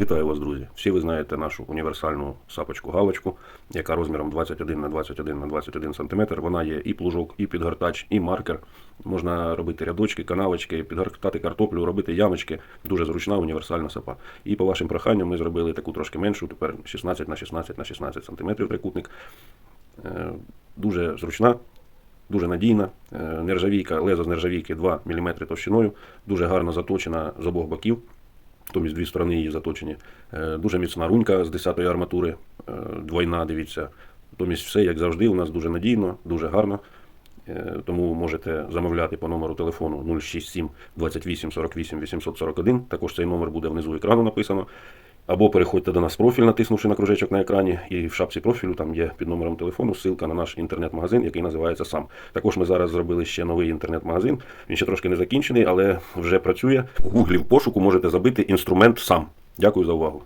Вітаю вас, друзі! Всі ви знаєте нашу універсальну сапочку-галочку, яка розміром 21 на 21 на 21 см. Вона є і плужок, і підгортач, і маркер. Можна робити рядочки, канавочки, підгортати картоплю, робити ямочки. Дуже зручна універсальна сапа. І по вашим проханням ми зробили таку трошки меншу, тепер 16 на 16 на 16 см трикутник. Е, Дуже зручна, дуже надійна. Е, Нержавійка, лезо з нержавійки 2 мм товщиною, дуже гарно заточена з обох боків. Тобто дві сторони її заточені. Е, Дуже міцна рунька з 10-ї арматури, е, двойна, дивіться. Тобто все, як завжди, у нас дуже надійно, дуже гарно. Е, Тому можете замовляти по номеру телефону 067 28 48 841. Також цей номер буде внизу екрану написано. Або переходьте до нас в профіль, натиснувши на кружечок на екрані, і в шапці профілю там є під номером телефону ссылка на наш інтернет-магазин, який називається сам. Також ми зараз зробили ще новий інтернет-магазин. Він ще трошки не закінчений, але вже працює. У гуглі в пошуку можете забити інструмент сам. Дякую за увагу.